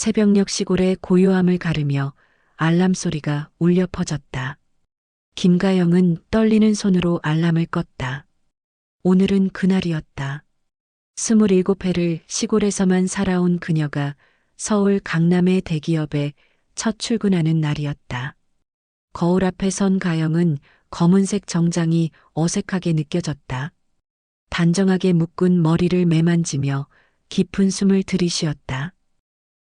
새벽녘 시골의 고요함을 가르며 알람 소리가 울려 퍼졌다. 김가영은 떨리는 손으로 알람을 껐다. 오늘은 그날이었다. 스물일곱 해를 시골에서만 살아온 그녀가 서울 강남의 대기업에 첫 출근하는 날이었다. 거울 앞에 선 가영은 검은색 정장이 어색하게 느껴졌다. 단정하게 묶은 머리를 매만지며 깊은 숨을 들이쉬었다.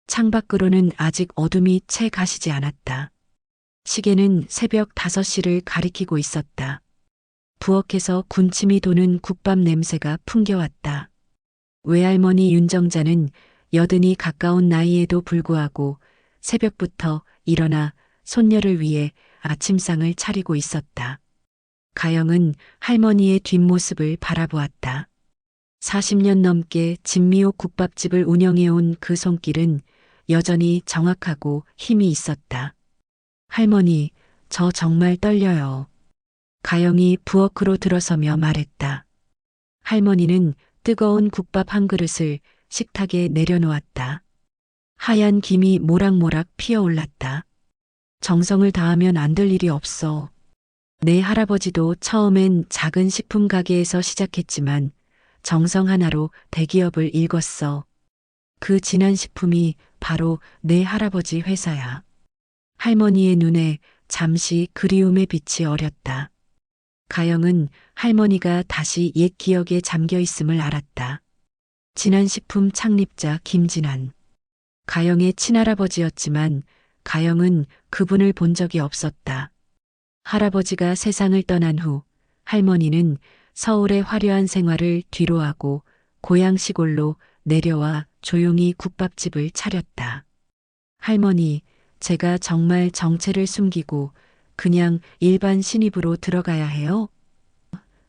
창밖으로는 아직 어둠이 채 가시지 않았다. 시계는 새벽 5시를 가리키고 있었다. 부엌에서 군침이 도는 국밥 냄새가 풍겨왔다. 외할머니 윤정자는 여든이 가까운 나이에도 불구하고 새벽부터 일어나 손녀를 위해 아침상을 차리고 있었다. 가영은 할머니의 뒷모습을 바라보았다. 40년 넘게 진미옥 국밥집을 운영해온 그 손길은 여전히 정확하고 힘이 있었다. 할머니, 저 정말 떨려요. 가영이 부엌으로 들어서며 말했다. 할머니는 뜨거운 국밥 한 그릇을 식탁에 내려놓았다. 하얀 김이 모락모락 피어올랐다. 정성을 다하면 안 될 일이 없어. 내 할아버지도 처음엔 작은 식품 가게에서 시작했지만 정성 하나로 대기업을 일궜어. 그 진한 식품이 바로 내 할아버지 회사야. 할머니의 눈에 잠시 그리움의 빛이 어렸다. 가영은 할머니가 다시 옛 기억에 잠겨 있음을 알았다. 진한식품 창립자 김진환. 가영의 친할아버지였지만 가영은 그분을 본 적이 없었다. 할아버지가 세상을 떠난 후 할머니는 서울의 화려한 생활을 뒤로하고 고향 시골로 내려와 조용히 국밥집을 차렸다. 할머니, 제가 정말 정체를 숨기고 그냥 일반 신입으로 들어가야 해요?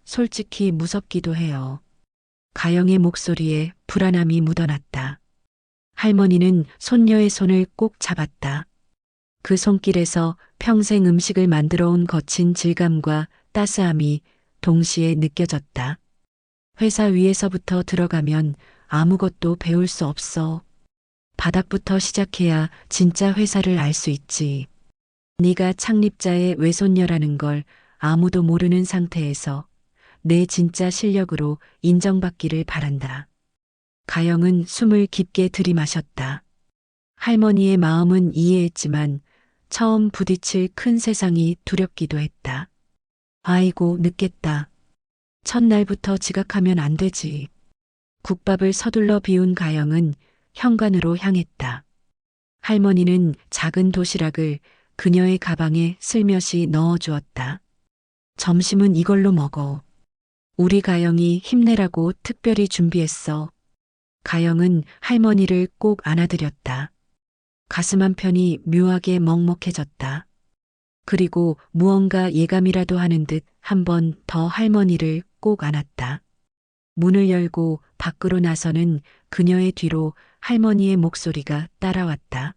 솔직히 무섭기도 해요. 가영의 목소리에 불안함이 묻어났다. 할머니는 손녀의 손을 꼭 잡았다. 그 손길에서 평생 음식을 만들어 온 거친 질감과 따스함이 동시에 느껴졌다. 회사 위에서부터 들어가면 아무것도 배울 수 없어. 바닥부터 시작해야 진짜 회사를 알 수 있지. 네가 창립자의 외손녀라는 걸 아무도 모르는 상태에서 내 진짜 실력으로 인정받기를 바란다. 가영은 숨을 깊게 들이마셨다. 할머니의 마음은 이해했지만 처음 부딪힐 큰 세상이 두렵기도 했다. 아이고, 늦겠다. 첫날부터 지각하면 안 되지. 국밥을 서둘러 비운 가영은 현관으로 향했다. 할머니는 작은 도시락을 그녀의 가방에 슬며시 넣어 주었다. 점심은 이걸로 먹어. 우리 가영이 힘내라고 특별히 준비했어. 가영은 할머니를 꼭 안아드렸다. 가슴 한편이 묘하게 먹먹해졌다. 그리고 무언가 예감이라도 하는 듯 한 번 더 할머니를 꼭 안았다. 문을 열고 밖으로 나서는 그녀의 뒤로 할머니의 목소리가 따라왔다.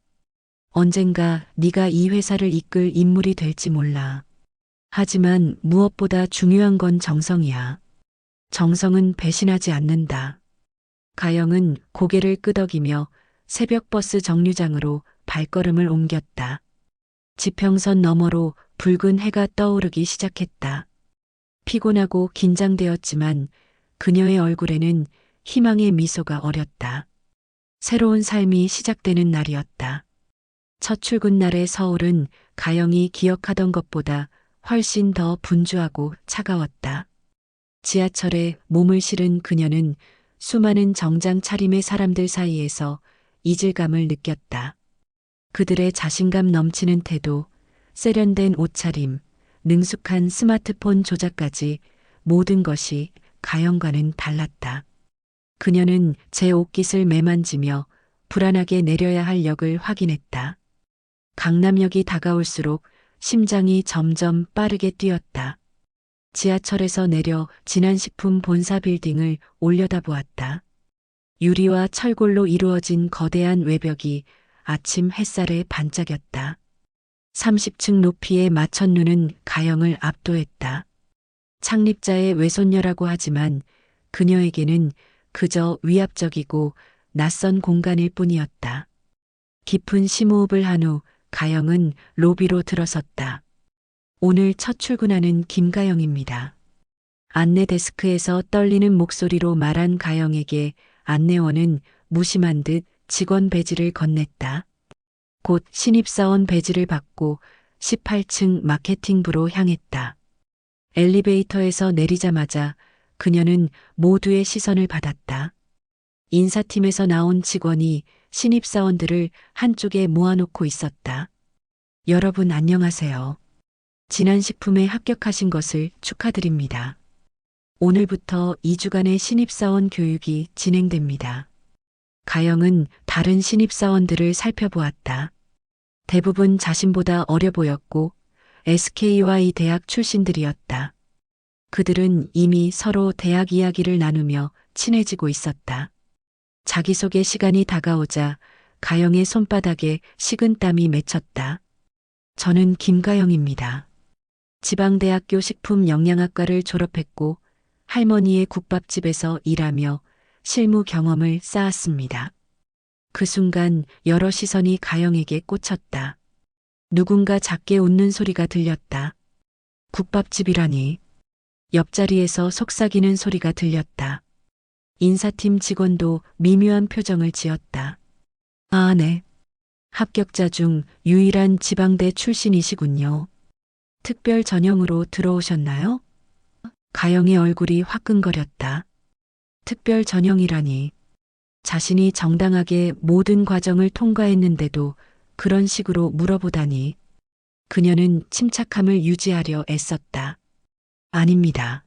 언젠가 네가 이 회사를 이끌 인물이 될지 몰라. 하지만 무엇보다 중요한 건 정성이야. 정성은 배신하지 않는다. 가영은 고개를 끄덕이며 새벽 버스 정류장으로 발걸음을 옮겼다. 지평선 너머로 붉은 해가 떠오르기 시작했다. 피곤하고 긴장되었지만 그녀의 얼굴에는 희망의 미소가 어렸다. 새로운 삶이 시작되는 날이었다. 첫 출근 날의 서울은 가영이 기억하던 것보다 훨씬 더 분주하고 차가웠다. 지하철에 몸을 실은 그녀는 수많은 정장 차림의 사람들 사이에서 이질감을 느꼈다. 그들의 자신감 넘치는 태도, 세련된 옷차림, 능숙한 스마트폰 조작까지 모든 것이 가영과는 달랐다. 그녀는 제 옷깃을 매만지며 불안하게 내려야 할 역을 확인했다. 강남역이 다가올수록 심장이 점점 빠르게 뛰었다. 지하철에서 내려 진한식품 본사 빌딩을 올려다보았다. 유리와 철골로 이루어진 거대한 외벽이 아침 햇살에 반짝였다. 30층 높이의 마천루는 가영을 압도했다. 창립자의 외손녀라고 하지만 그녀에게는 그저 위압적이고 낯선 공간일 뿐이었다. 깊은 심호흡을 한 후 가영은 로비로 들어섰다. 오늘 첫 출근하는 김가영입니다. 안내 데스크에서 떨리는 목소리로 말한 가영에게 안내원은 무심한 듯 직원 배지를 건넸다. 곧 신입사원 배지를 받고 18층 마케팅부로 향했다. 엘리베이터에서 내리자마자 그녀는 모두의 시선을 받았다. 인사팀에서 나온 직원이 신입사원들을 한쪽에 모아놓고 있었다. 여러분 안녕하세요. 진한식품에 합격하신 것을 축하드립니다. 오늘부터 2주간의 신입사원 교육이 진행됩니다. 가영은 다른 신입사원들을 살펴보았다. 대부분 자신보다 어려 보였고 SKY 대학 출신들이었다. 그들은 이미 서로 대학 이야기를 나누며 친해지고 있었다. 자기소개 시간이 다가오자 가영의 손바닥에 식은 땀이 맺혔다. 저는 김가영입니다. 지방대학교 식품영양학과를 졸업했고 할머니의 국밥집에서 일하며 실무 경험을 쌓았습니다. 그 순간 여러 시선이 가영에게 꽂혔다. 누군가 작게 웃는 소리가 들렸다. 국밥집이라니. 옆자리에서 속삭이는 소리가 들렸다. 인사팀 직원도 미묘한 표정을 지었다. 아, 네. 합격자 중 유일한 지방대 출신이시군요. 특별 전형으로 들어오셨나요? 가영의 얼굴이 화끈거렸다. 특별 전형이라니. 자신이 정당하게 모든 과정을 통과했는데도 그런 식으로 물어보다니. 그녀는 침착함을 유지하려 애썼다. 아닙니다.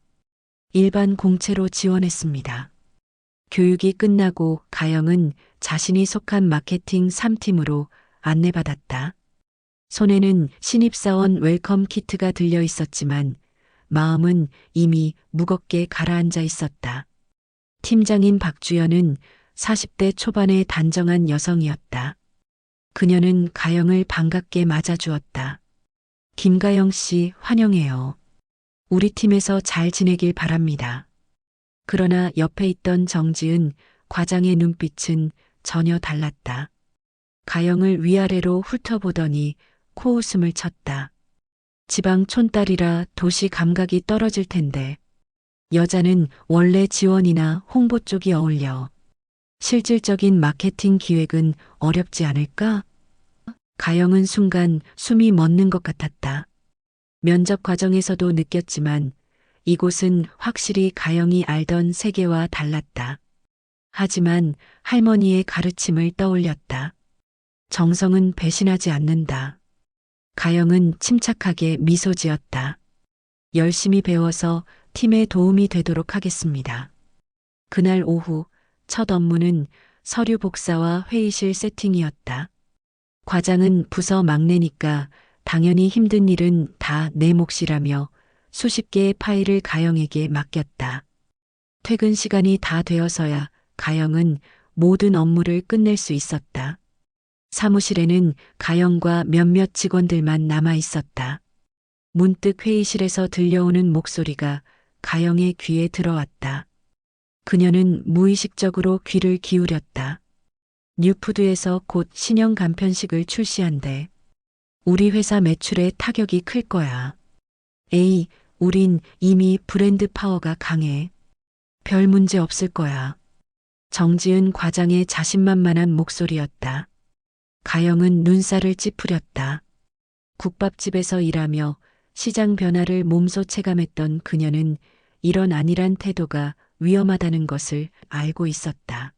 일반 공채로 지원했습니다. 교육이 끝나고 가영은 자신이 속한 마케팅 3팀으로 안내받았다. 손에는 신입사원 웰컴 키트가 들려 있었지만 마음은 이미 무겁게 가라앉아 있었다. 팀장인 박주연은 40대 초반의 단정한 여성이었다. 그녀는 가영을 반갑게 맞아주었다. 김가영 씨 환영해요. 우리 팀에서 잘 지내길 바랍니다. 그러나 옆에 있던 정지은 과장의 눈빛은 전혀 달랐다. 가영을 위아래로 훑어보더니 코웃음을 쳤다. 지방 촌딸이라 도시 감각이 떨어질 텐데. 여자는 원래 지원이나 홍보 쪽이 어울려. 실질적인 마케팅 기획은 어렵지 않을까? 가영은 순간 숨이 멎는 것 같았다. 면접 과정에서도 느꼈지만 이곳은 확실히 가영이 알던 세계와 달랐다. 하지만 할머니의 가르침을 떠올렸다. 정성은 배신하지 않는다. 가영은 침착하게 미소 지었다. 열심히 배워서 팀에 도움이 되도록 하겠습니다. 그날 오후 첫 업무는 서류 복사와 회의실 세팅이었다. 과장은 부서 막내니까 당연히 힘든 일은 다 내 몫이라며 수십 개의 파일을 가영에게 맡겼다. 퇴근 시간이 다 되어서야 가영은 모든 업무를 끝낼 수 있었다. 사무실에는 가영과 몇몇 직원들만 남아 있었다. 문득 회의실에서 들려오는 목소리가 가영의 귀에 들어왔다. 그녀는 무의식적으로 귀를 기울였다. 뉴푸드에서 곧 신형 간편식을 출시한대. 우리 회사 매출에 타격이 클 거야. 에이, 우린 이미 브랜드 파워가 강해. 별 문제 없을 거야. 정지은 과장의 자신만만한 목소리였다. 가영은 눈살을 찌푸렸다. 국밥집에서 일하며 시장 변화를 몸소 체감했던 그녀는 이런 안일한 태도가 위험하다는 것을 알고 있었다.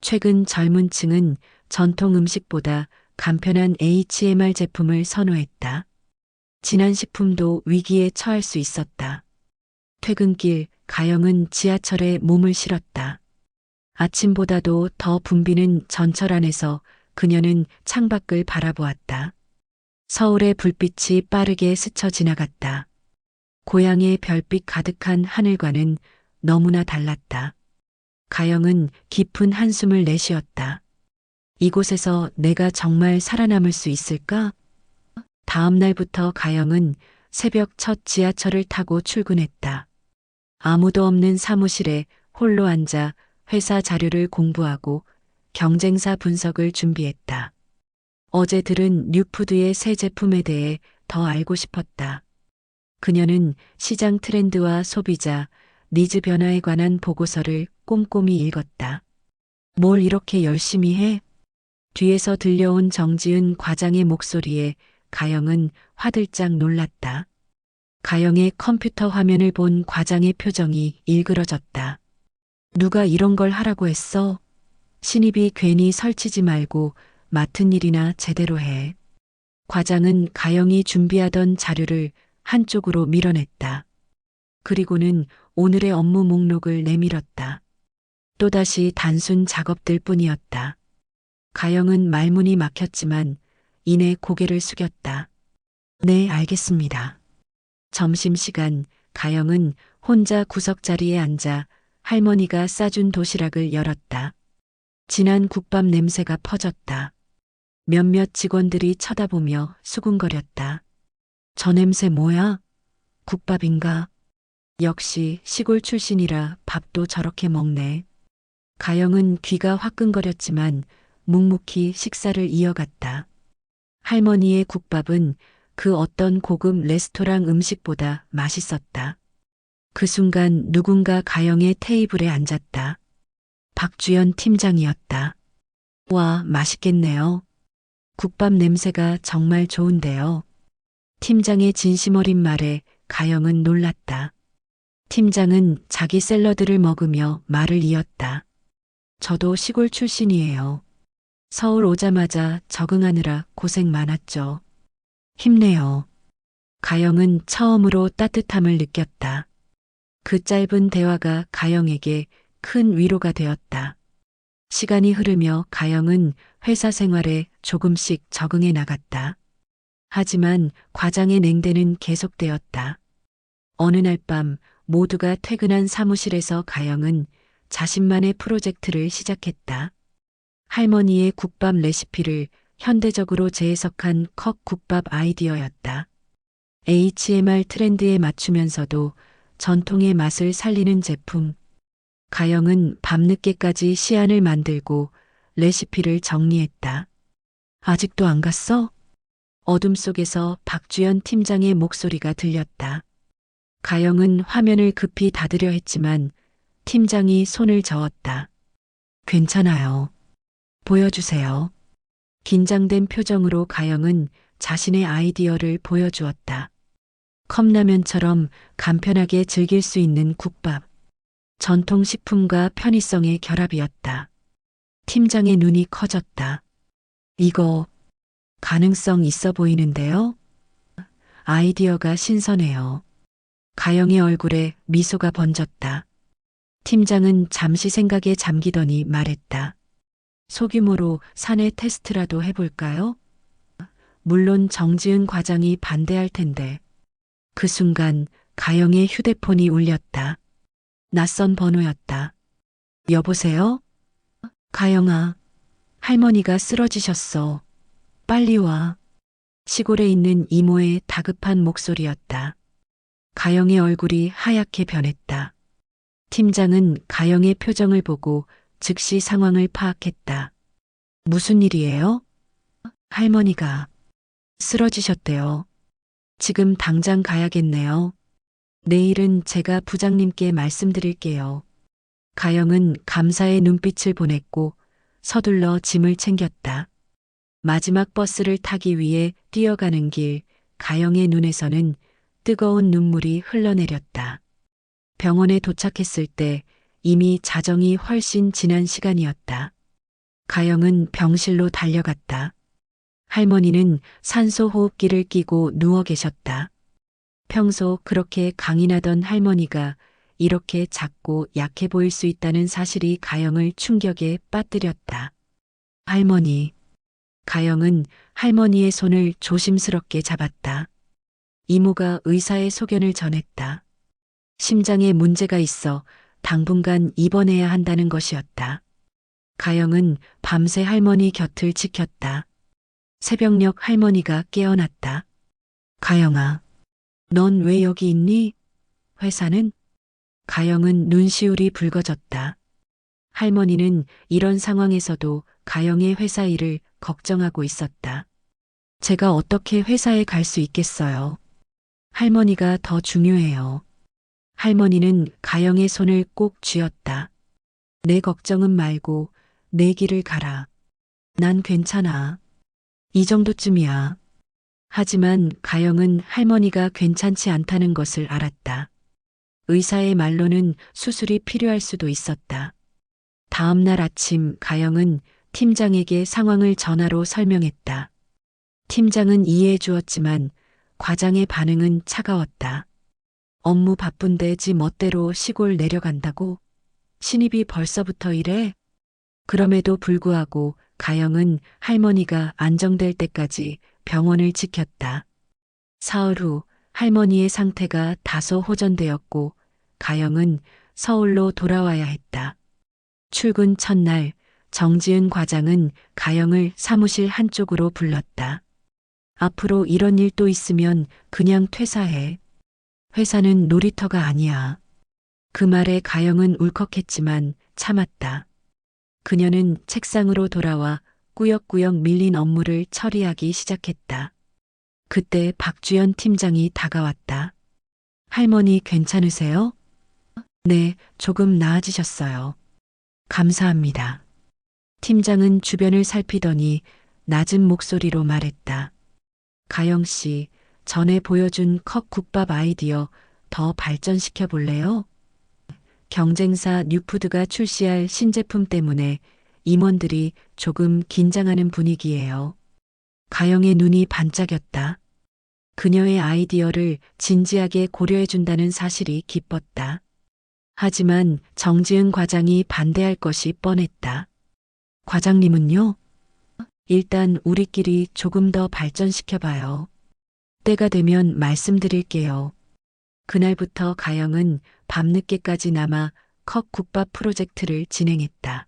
최근 젊은 층은 전통 음식보다 간편한 HMR 제품을 선호했다. 진한 식품도 위기에 처할 수 있었다. 퇴근길 가영은 지하철에 몸을 실었다. 아침보다도 더 붐비는 전철 안에서 그녀는 창밖을 바라보았다. 서울의 불빛이 빠르게 스쳐 지나갔다. 고향의 별빛 가득한 하늘과는 너무나 달랐다. 가영은 깊은 한숨을 내쉬었다. 이곳에서 내가 정말 살아남을 수 있을까? 다음 날부터 가영은 새벽 첫 지하철을 타고 출근했다. 아무도 없는 사무실에 홀로 앉아 회사 자료를 공부하고 경쟁사 분석을 준비했다. 어제 들은 뉴푸드의 새 제품에 대해 더 알고 싶었다. 그녀는 시장 트렌드와 소비자, 니즈 변화에 관한 보고서를 꼼꼼히 읽었다. 뭘 이렇게 열심히 해? 뒤에서 들려온 정지은 과장의 목소리에 가영은 화들짝 놀랐다. 가영의 컴퓨터 화면을 본 과장의 표정이 일그러졌다. 누가 이런 걸 하라고 했어? 신입이 괜히 설치지 말고 맡은 일이나 제대로 해. 과장은 가영이 준비하던 자료를 한쪽으로 밀어냈다. 그리고는 오늘의 업무 목록을 내밀었다. 또다시 단순 작업들 뿐이었다. 가영은 말문이 막혔지만 이내 고개를 숙였다. 네, 알겠습니다. 점심시간 가영은 혼자 구석자리에 앉아 할머니가 싸준 도시락을 열었다. 진한 국밥 냄새가 퍼졌다. 몇몇 직원들이 쳐다보며 수군거렸다. 저 냄새 뭐야? 국밥인가? 역시 시골 출신이라 밥도 저렇게 먹네. 가영은 귀가 화끈거렸지만 묵묵히 식사를 이어갔다. 할머니의 국밥은 그 어떤 고급 레스토랑 음식보다 맛있었다. 그 순간 누군가 가영의 테이블에 앉았다. 박주연 팀장이었다. 와, 맛있겠네요. 국밥 냄새가 정말 좋은데요. 팀장의 진심 어린 말에 가영은 놀랐다. 팀장은 자기 샐러드를 먹으며 말을 이었다. 저도 시골 출신이에요. 서울 오자마자 적응하느라 고생 많았죠. 힘내요. 가영은 처음으로 따뜻함을 느꼈다. 그 짧은 대화가 가영에게 큰 위로가 되었다. 시간이 흐르며 가영은 회사 생활에 조금씩 적응해 나갔다. 하지만 과장의 냉대는 계속되었다. 어느 날 밤 모두가 퇴근한 사무실에서 가영은 자신만의 프로젝트를 시작했다. 할머니의 국밥 레시피를 현대적으로 재해석한 컵 국밥 아이디어였다. HMR 트렌드에 맞추면서도 전통의 맛을 살리는 제품. 가영은 밤늦게까지 시안을 만들고 레시피를 정리했다. 아직도 안 갔어? 어둠 속에서 박주연 팀장의 목소리가 들렸다. 가영은 화면을 급히 닫으려 했지만 팀장이 손을 저었다. 괜찮아요. 보여주세요. 긴장된 표정으로 가영은 자신의 아이디어를 보여주었다. 컵라면처럼 간편하게 즐길 수 있는 국밥. 전통 식품과 편의성의 결합이었다. 팀장의 눈이 커졌다. 이거 가능성 있어 보이는데요? 아이디어가 신선해요. 가영의 얼굴에 미소가 번졌다. 팀장은 잠시 생각에 잠기더니 말했다. 소규모로 사내 테스트라도 해볼까요? 물론 정지은 과장이 반대할 텐데. 그 순간 가영의 휴대폰이 울렸다. 낯선 번호였다. 여보세요? 가영아, 할머니가 쓰러지셨어. 빨리 와. 시골에 있는 이모의 다급한 목소리였다. 가영의 얼굴이 하얗게 변했다. 팀장은 가영의 표정을 보고 즉시 상황을 파악했다. 무슨 일이에요? 할머니가 쓰러지셨대요. 지금 당장 가야겠네요. 내일은 제가 부장님께 말씀드릴게요. 가영은 감사의 눈빛을 보냈고 서둘러 짐을 챙겼다. 마지막 버스를 타기 위해 뛰어가는 길, 가영의 눈에서는 뜨거운 눈물이 흘러내렸다. 병원에 도착했을 때 이미 자정이 훨씬 지난 시간이었다. 가영은 병실로 달려갔다. 할머니는 산소 호흡기를 끼고 누워 계셨다. 평소 그렇게 강인하던 할머니가 이렇게 작고 약해 보일 수 있다는 사실이 가영을 충격에 빠뜨렸다. 할머니. 가영은 할머니의 손을 조심스럽게 잡았다. 이모가 의사의 소견을 전했다. 심장에 문제가 있어 당분간 입원해야 한다는 것이었다. 가영은 밤새 할머니 곁을 지켰다. 새벽녘 할머니가 깨어났다. 가영아, 넌 왜 여기 있니? 회사는? 가영은 눈시울이 붉어졌다. 할머니는 이런 상황에서도 가영의 회사 일을 걱정하고 있었다. 제가 어떻게 회사에 갈 수 있겠어요? 할머니가 더 중요해요. 할머니는 가영의 손을 꼭 쥐었다. 내 걱정은 말고 내 길을 가라. 난 괜찮아. 이 정도쯤이야. 하지만 가영은 할머니가 괜찮지 않다는 것을 알았다. 의사의 말로는 수술이 필요할 수도 있었다. 다음 날 아침 가영은 팀장에게 상황을 전화로 설명했다. 팀장은 이해해 주었지만 과장의 반응은 차가웠다. 업무 바쁜데 지 멋대로 시골 내려간다고? 신입이 벌써부터 이래? 그럼에도 불구하고 가영은 할머니가 안정될 때까지 병원을 지켰다. 사흘 후 할머니의 상태가 다소 호전되었고 가영은 서울로 돌아와야 했다. 출근 첫날 정지은 과장은 가영을 사무실 한쪽으로 불렀다. 앞으로 이런 일또 있으면 그냥 퇴사해. 회사는 놀이터가 아니야. 그 말에 가영은 울컥했지만 참았다. 그녀는 책상으로 돌아와 꾸역꾸역 밀린 업무를 처리하기 시작했다. 그때 박주연 팀장이 다가왔다. 할머니 괜찮으세요? 네, 조금 나아지셨어요. 감사합니다. 팀장은 주변을 살피더니 낮은 목소리로 말했다. 가영 씨, 전에 보여준 컵 국밥 아이디어 더 발전시켜 볼래요? 경쟁사 뉴푸드가 출시할 신제품 때문에 임원들이 조금 긴장하는 분위기예요. 가영의 눈이 반짝였다. 그녀의 아이디어를 진지하게 고려해준다는 사실이 기뻤다. 하지만 정지은 과장이 반대할 것이 뻔했다. 과장님은요? 일단 우리끼리 조금 더 발전시켜봐요. 때가 되면 말씀드릴게요. 그날부터 가영은 밤늦게까지 남아 컵 국밥 프로젝트를 진행했다.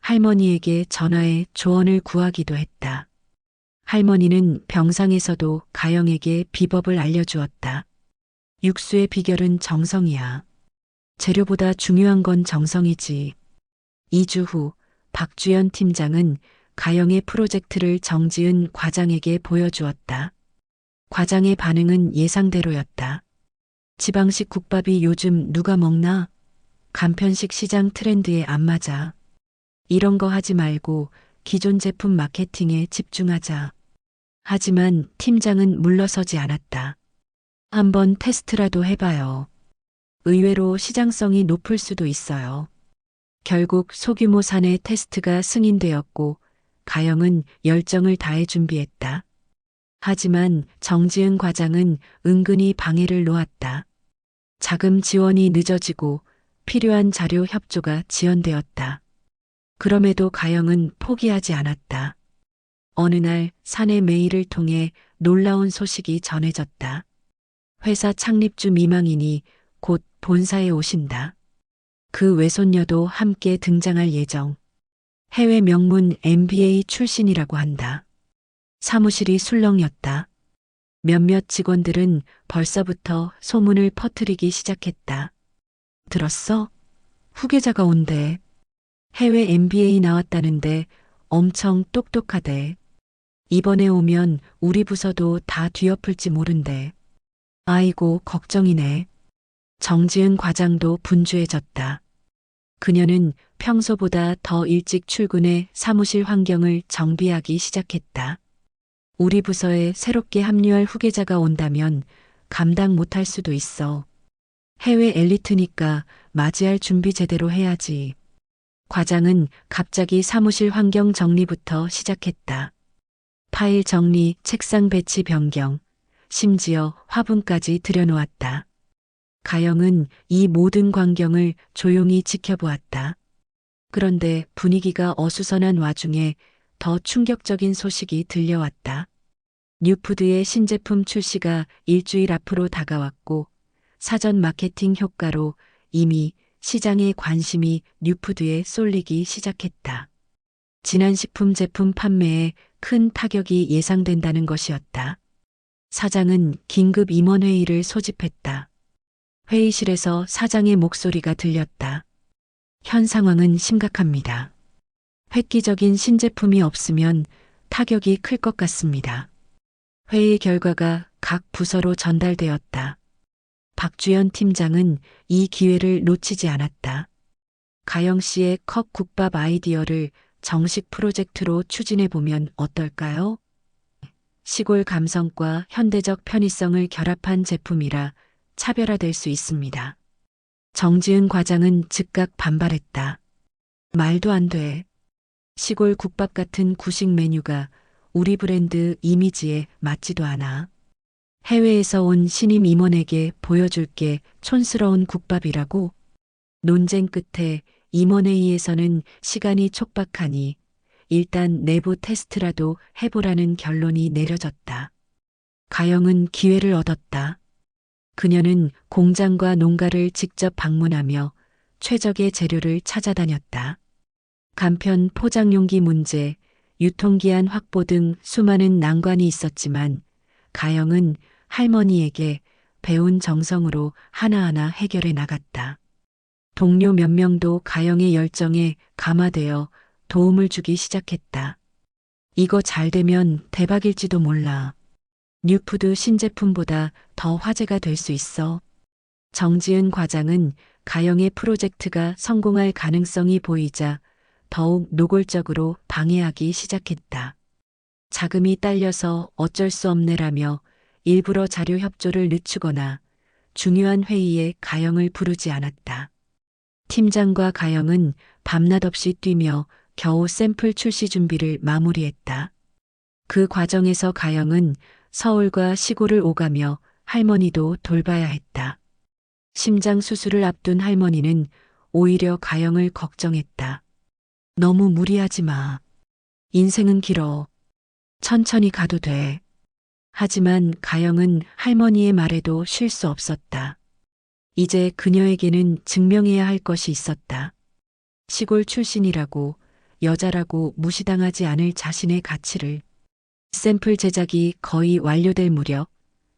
할머니에게 전화해 조언을 구하기도 했다. 할머니는 병상에서도 가영에게 비법을 알려주었다. 육수의 비결은 정성이야. 재료보다 중요한 건 정성이지. 2주 후 박주연 팀장은 가영의 프로젝트를 정지은 과장에게 보여주었다. 과장의 반응은 예상대로였다. 지방식 국밥이 요즘 누가 먹나? 간편식 시장 트렌드에 안 맞아. 이런 거 하지 말고 기존 제품 마케팅에 집중하자. 하지만 팀장은 물러서지 않았다. 한번 테스트라도 해봐요. 의외로 시장성이 높을 수도 있어요. 결국 소규모 사내 테스트가 승인되었고 가영은 열정을 다해 준비했다. 하지만 정지은 과장은 은근히 방해를 놓았다. 자금 지원이 늦어지고 필요한 자료 협조가 지연되었다. 그럼에도 가영은 포기하지 않았다. 어느 날 사내 메일을 통해 놀라운 소식이 전해졌다. 회사 창립주 미망인이 곧 본사에 오신다. 그 외손녀도 함께 등장할 예정. 해외 명문 MBA 출신이라고 한다. 사무실이 술렁였다. 몇몇 직원들은 벌써부터 소문을 퍼뜨리기 시작했다. 들었어? 후계자가 온대. 해외 MBA 나왔다는데 엄청 똑똑하대. 이번에 오면 우리 부서도 다 뒤엎을지 모른대. 아이고, 걱정이네. 정지은 과장도 분주해졌다. 그녀는 평소보다 더 일찍 출근해 사무실 환경을 정비하기 시작했다. 우리 부서에 새롭게 합류할 후계자가 온다면 감당 못할 수도 있어. 해외 엘리트니까 맞이할 준비 제대로 해야지. 과장은 갑자기 사무실 환경 정리부터 시작했다. 파일 정리, 책상 배치 변경, 심지어 화분까지 들여놓았다. 가영은 이 모든 광경을 조용히 지켜보았다. 그런데 분위기가 어수선한 와중에 더 충격적인 소식이 들려왔다. 뉴푸드의 신제품 출시가 일주일 앞으로 다가왔고 사전 마케팅 효과로 이미 시장의 관심이 뉴푸드에 쏠리기 시작했다. 진한 식품 제품 판매에 큰 타격이 예상된다는 것이었다. 사장은 긴급 임원회의를 소집했다. 회의실에서 사장의 목소리가 들렸다. 현 상황은 심각합니다. 획기적인 신제품이 없으면 타격이 클 것 같습니다. 회의 결과가 각 부서로 전달되었다. 박주연 팀장은 이 기회를 놓치지 않았다. 가영 씨의 컵 국밥 아이디어를 정식 프로젝트로 추진해 보면 어떨까요? 시골 감성과 현대적 편의성을 결합한 제품이라 차별화될 수 있습니다. 정지은 과장은 즉각 반발했다. 말도 안 돼. 시골 국밥 같은 구식 메뉴가 우리 브랜드 이미지에 맞지도 않아. 해외에서 온 신임 임원에게 보여줄 게 촌스러운 국밥이라고? 논쟁 끝에 임원회의에서는 시간이 촉박하니 일단 내부 테스트라도 해보라는 결론이 내려졌다. 가영은 기회를 얻었다. 그녀는 공장과 농가를 직접 방문하며 최적의 재료를 찾아다녔다. 간편 포장용기 문제, 유통기한 확보 등 수많은 난관이 있었지만 가영은 할머니에게 배운 정성으로 하나하나 해결해 나갔다. 동료 몇 명도 가영의 열정에 감화되어 도움을 주기 시작했다. 이거 잘 되면 대박일지도 몰라. 뉴푸드 신제품보다 더 화제가 될 수 있어. 정지은 과장은 가영의 프로젝트가 성공할 가능성이 보이자 더욱 노골적으로 방해하기 시작했다. 자금이 딸려서 어쩔 수 없네라며 일부러 자료 협조를 늦추거나 중요한 회의에 가영을 부르지 않았다. 팀장과 가영은 밤낮 없이 뛰며 겨우 샘플 출시 준비를 마무리했다. 그 과정에서 가영은 서울과 시골을 오가며 할머니도 돌봐야 했다. 심장 수술을 앞둔 할머니는 오히려 가영을 걱정했다. 너무 무리하지 마. 인생은 길어. 천천히 가도 돼. 하지만 가영은 할머니의 말에도 쉴 수 없었다. 이제 그녀에게는 증명해야 할 것이 있었다. 시골 출신이라고 여자라고 무시당하지 않을 자신의 가치를 샘플 제작이 거의 완료될 무렵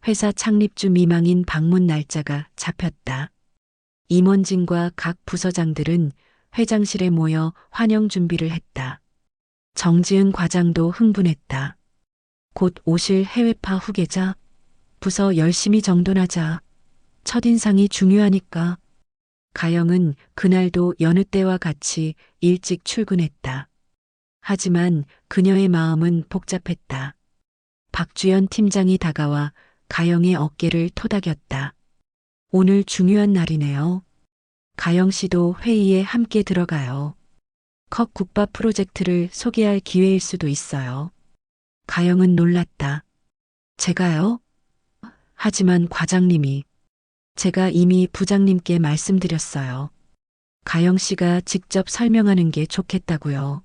회사 창립주 미망인 방문 날짜가 잡혔다. 임원진과 각 부서장들은 회장실에 모여 환영 준비를 했다. 정지은 과장도 흥분했다. 곧 오실 해외파 후계자, 부서 열심히 정돈하자. 첫인상이 중요하니까. 가영은 그날도 여느 때와 같이 일찍 출근했다. 하지만 그녀의 마음은 복잡했다. 박주연 팀장이 다가와 가영의 어깨를 토닥였다. 오늘 중요한 날이네요. 가영 씨도 회의에 함께 들어가요. 컵 국밥 프로젝트를 소개할 기회일 수도 있어요. 가영은 놀랐다. 제가요? 하지만 과장님이 제가 이미 부장님께 말씀드렸어요. 가영 씨가 직접 설명하는 게 좋겠다고요.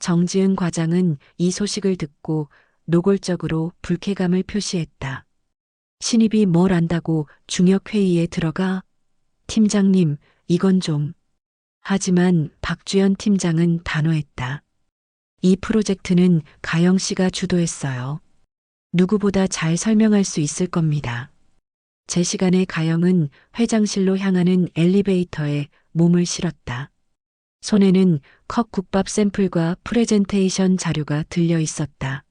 정지은 과장은 이 소식을 듣고 노골적으로 불쾌감을 표시했다. 신입이 뭘 안다고 중역회의에 들어가? 팀장님, 이건 좀. 하지만 박주연 팀장은 단호했다. 이 프로젝트는 가영 씨가 주도했어요. 누구보다 잘 설명할 수 있을 겁니다. 제 시간에 가영은 회장실로 향하는 엘리베이터에 몸을 실었다. 손에는 컵 국밥 샘플과 프레젠테이션 자료가 들려 있었다.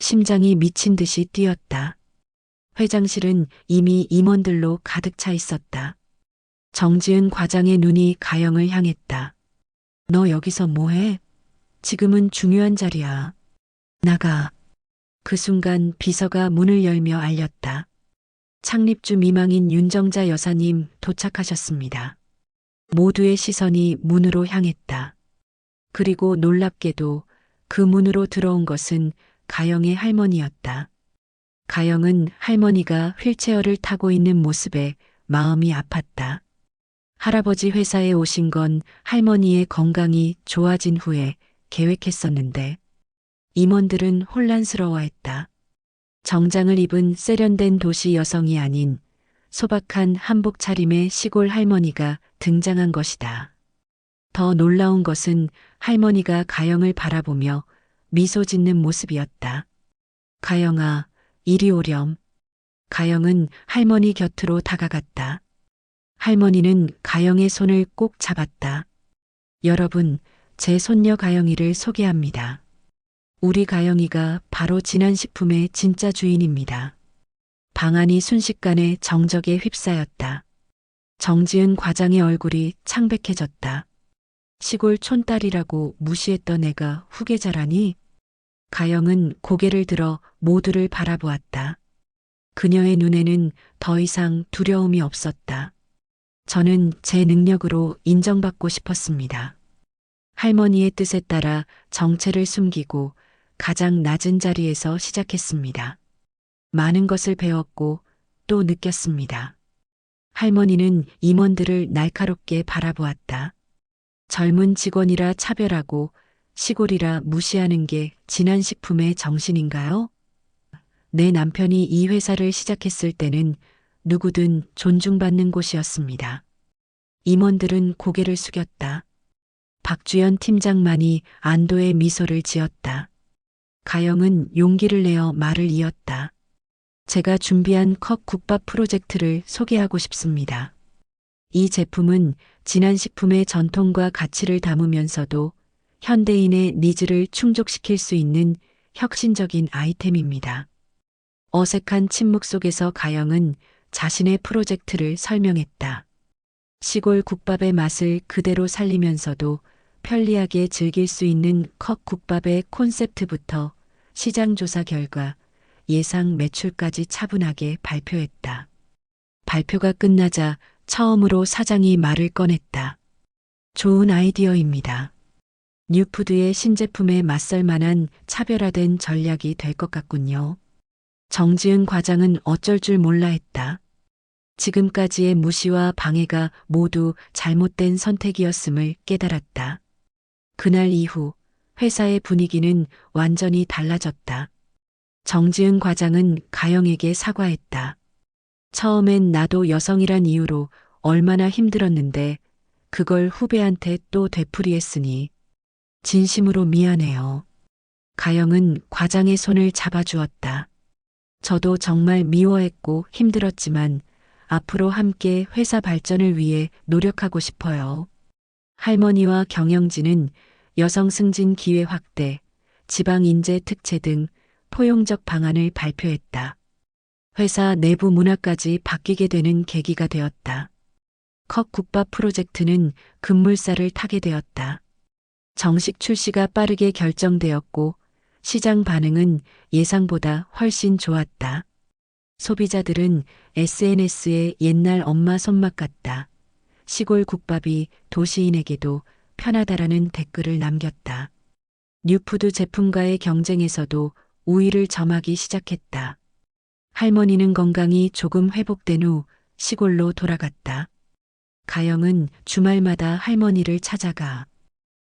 심장이 미친 듯이 뛰었다. 회장실은 이미 임원들로 가득 차 있었다. 정지은 과장의 눈이 가영을 향했다. 너 여기서 뭐해? 지금은 중요한 자리야. 나가. 그 순간 비서가 문을 열며 알렸다. 창립주 미망인 윤정자 여사님 도착하셨습니다. 모두의 시선이 문으로 향했다. 그리고 놀랍게도 그 문으로 들어온 것은 가영의 할머니였다. 가영은 할머니가 휠체어를 타고 있는 모습에 마음이 아팠다. 할아버지 회사에 오신 건 할머니의 건강이 좋아진 후에 계획했었는데 임원들은 혼란스러워했다. 정장을 입은 세련된 도시 여성이 아닌 소박한 한복 차림의 시골 할머니가 등장한 것이다. 더 놀라운 것은 할머니가 가영을 바라보며 미소 짓는 모습이었다. 가영아, 이리 오렴. 가영은 할머니 곁으로 다가갔다. 할머니는 가영의 손을 꼭 잡았다. 여러분, 제 손녀 가영이를 소개합니다. 우리 가영이가 바로 진한식품의 진짜 주인입니다. 방안이 순식간에 정적에 휩싸였다. 정지은 과장의 얼굴이 창백해졌다. 시골 촌딸이라고 무시했던 애가 후계자라니? 가영은 고개를 들어 모두를 바라보았다. 그녀의 눈에는 더 이상 두려움이 없었다. 저는 제 능력으로 인정받고 싶었습니다. 할머니의 뜻에 따라 정체를 숨기고 가장 낮은 자리에서 시작했습니다. 많은 것을 배웠고 또 느꼈습니다. 할머니는 임원들을 날카롭게 바라보았다. 젊은 직원이라 차별하고 시골이라 무시하는 게 진한 식품의 정신인가요? 내 남편이 이 회사를 시작했을 때는 누구든 존중받는 곳이었습니다. 임원들은 고개를 숙였다. 박주연 팀장만이 안도의 미소를 지었다. 가영은 용기를 내어 말을 이었다. 제가 준비한 컵 국밥 프로젝트를 소개하고 싶습니다. 이 제품은 진한 식품의 전통과 가치를 담으면서도 현대인의 니즈를 충족시킬 수 있는 혁신적인 아이템입니다. 어색한 침묵 속에서 가영은 자신의 프로젝트를 설명했다. 시골 국밥의 맛을 그대로 살리면서도 편리하게 즐길 수 있는 컵 국밥의 콘셉트부터 시장 조사 결과 예상 매출까지 차분하게 발표했다. 발표가 끝나자 처음으로 사장이 말을 꺼냈다. 좋은 아이디어입니다. 뉴푸드의 신제품에 맞설 만한 차별화된 전략이 될 것 같군요. 정지은 과장은 어쩔 줄 몰라 했다. 지금까지의 무시와 방해가 모두 잘못된 선택이었음을 깨달았다. 그날 이후 회사의 분위기는 완전히 달라졌다. 정지은 과장은 가영에게 사과했다. 처음엔 나도 여성이란 이유로 얼마나 힘들었는데 그걸 후배한테 또 되풀이했으니 진심으로 미안해요. 가영은 과장의 손을 잡아주었다. 저도 정말 미워했고 힘들었지만 앞으로 함께 회사 발전을 위해 노력하고 싶어요. 할머니와 경영진은 여성 승진 기회 확대, 지방 인재 특채 등 포용적 방안을 발표했다. 회사 내부 문화까지 바뀌게 되는 계기가 되었다. 컵 국밥 프로젝트는 급물살을 타게 되었다. 정식 출시가 빠르게 결정되었고 시장 반응은 예상보다 훨씬 좋았다. 소비자들은 SNS에 옛날 엄마 손맛 같다. 시골 국밥이 도시인에게도 편하다라는 댓글을 남겼다. 뉴푸드 제품과의 경쟁에서도 우위를 점하기 시작했다. 할머니는 건강이 조금 회복된 후 시골로 돌아갔다. 가영은 주말마다 할머니를 찾아가